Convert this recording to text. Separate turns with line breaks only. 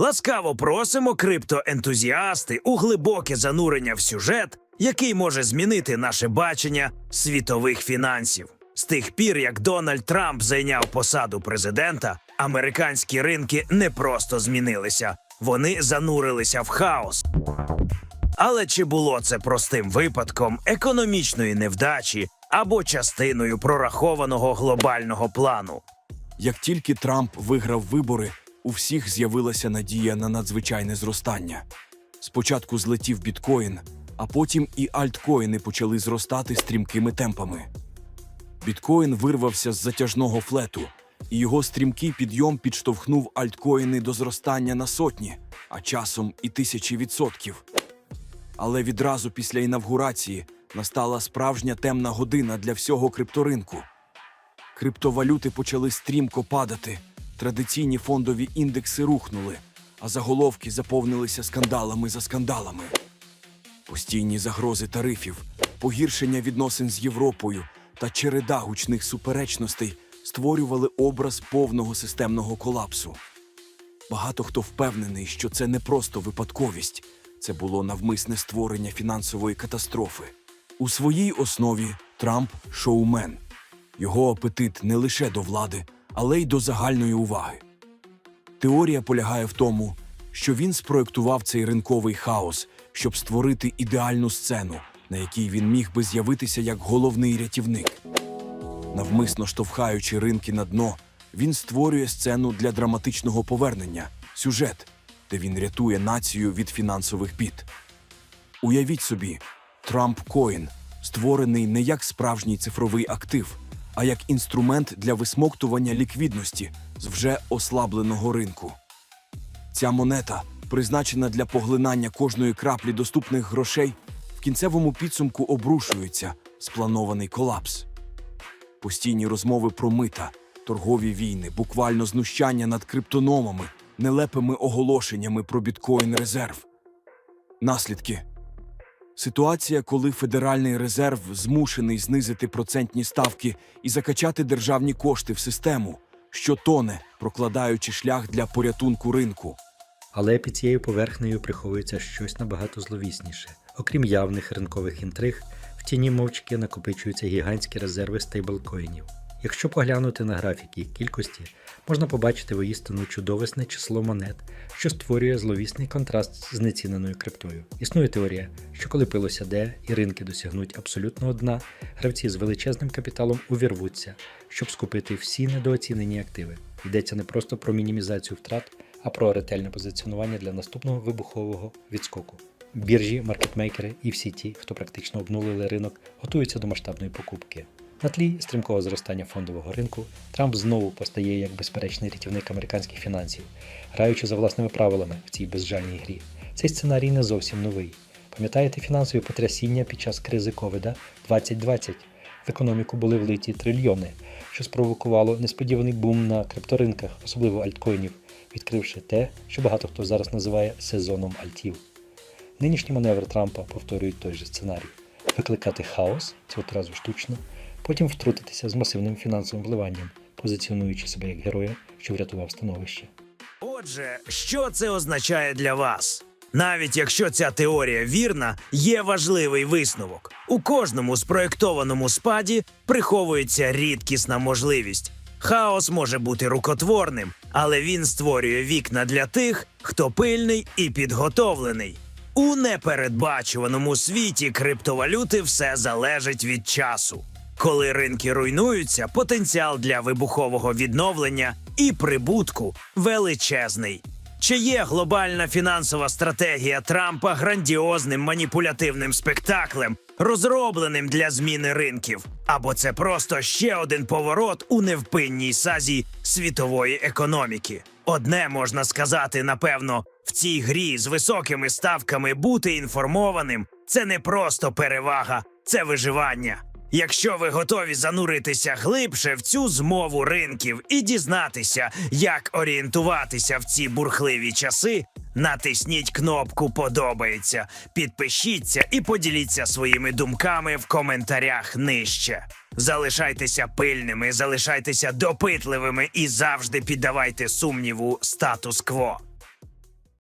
Ласкаво просимо криптоентузіасти у глибоке занурення в сюжет, який може змінити наше бачення світових фінансів. З тих пір, як Дональд Трамп зайняв посаду президента, американські ринки не просто змінилися, вони занурилися в хаос. Але чи було це простим випадком економічної невдачі або частиною прорахованого глобального плану?
Як тільки Трамп виграв вибори, у всіх з'явилася надія на надзвичайне зростання. Спочатку злетів біткоін, а потім і альткоїни почали зростати стрімкими темпами. Біткоін вирвався з затяжного флету, і його стрімкий підйом підштовхнув альткоїни до зростання на сотні, а часом і тисячі відсотків. Але відразу після інавгурації настала справжня темна година для всього крипторинку. Криптовалюти почали стрімко падати, традиційні фондові індекси рухнули, а заголовки заповнилися скандалами за скандалами. Постійні загрози тарифів, погіршення відносин з Європою та череда гучних суперечностей створювали образ повного системного колапсу. Багато хто впевнений, що це не просто випадковість, це було навмисне створення фінансової катастрофи. У своїй основі Трамп шоумен. Його апетит не лише до влади, але й до загальної уваги. Теорія полягає в тому, що він спроектував цей ринковий хаос, щоб створити ідеальну сцену, на якій він міг би з'явитися як головний рятівник. Навмисно штовхаючи ринки на дно, він створює сцену для драматичного повернення, сюжет, де він рятує націю від фінансових бід. Уявіть собі, Трамп Коін створений не як справжній цифровий актив, а як інструмент для висмоктування ліквідності з вже ослабленого ринку. Ця монета, призначена для поглинання кожної краплі доступних грошей, в кінцевому підсумку обрушується спланований колапс. Постійні розмови про мита, торгові війни, буквально знущання над криптономами, нелепими оголошеннями про біткоін резерв. Наслідки Ситуація, коли Федеральний резерв змушений знизити процентні ставки і закачати державні кошти в систему, що тоне, прокладаючи шлях для порятунку ринку.
Але під цією поверхнею приховується щось набагато зловісніше. Окрім явних ринкових інтриг, в тіні мовчки накопичуються гігантські резерви стейблкоїнів. Якщо поглянути на графіки їх кількості, можна побачити воістину чудовисне число монет, що створює зловісний контраст з знеціненою криптою. Існує теорія, що коли пилося де і ринки досягнуть абсолютного дна, гравці з величезним капіталом увірвуться, щоб скупити всі недооцінені активи. Йдеться не просто про мінімізацію втрат, а про ретельне позиціонування для наступного вибухового відскоку. Біржі, маркетмейкери і всі ті, хто практично обнулили ринок, готуються до масштабної покупки. На тлі стрімкого зростання фондового ринку Трамп знову постає як безперечний рятівник американських фінансів, граючи за власними правилами в цій безжальній грі. Цей сценарій не зовсім новий. Пам'ятаєте фінансові потрясіння під час кризи ковіда 2020? В економіку були влиті трильйони, що спровокувало несподіваний бум на крипторинках, особливо альткоїнів, відкривши те, що багато хто зараз називає сезоном альтів. Нинішні маневри Трампа повторюють той же сценарій: викликати хаос, цього разу штучно, потім втрутитися з масивним фінансовим вливанням, позиціонуючи себе як героя, що врятував становище.
Отже, що це означає для вас? Навіть якщо ця теорія вірна, є важливий висновок. У кожному спроєктованому спаді приховується рідкісна можливість. Хаос може бути рукотворним, але він створює вікна для тих, хто пильний і підготовлений. У непередбачуваному світі криптовалюти все залежить від часу. Коли ринки руйнуються, потенціал для вибухового відновлення і прибутку величезний. Чи є глобальна фінансова стратегія Трампа грандіозним маніпулятивним спектаклем, розробленим для зміни ринків? Або це просто ще один поворот у невпинній сазі світової економіки? Одне можна сказати, напевно, в цій грі з високими ставками бути інформованим це не просто перевага, це виживання. Якщо ви готові зануритися глибше в цю змову ринків і дізнатися, як орієнтуватися в ці бурхливі часи, натисніть кнопку Подобається, підпишіться і поділіться своїми думками в коментарях нижче. Залишайтеся пильними, залишайтеся допитливими і завжди піддавайте сумніву статус-кво.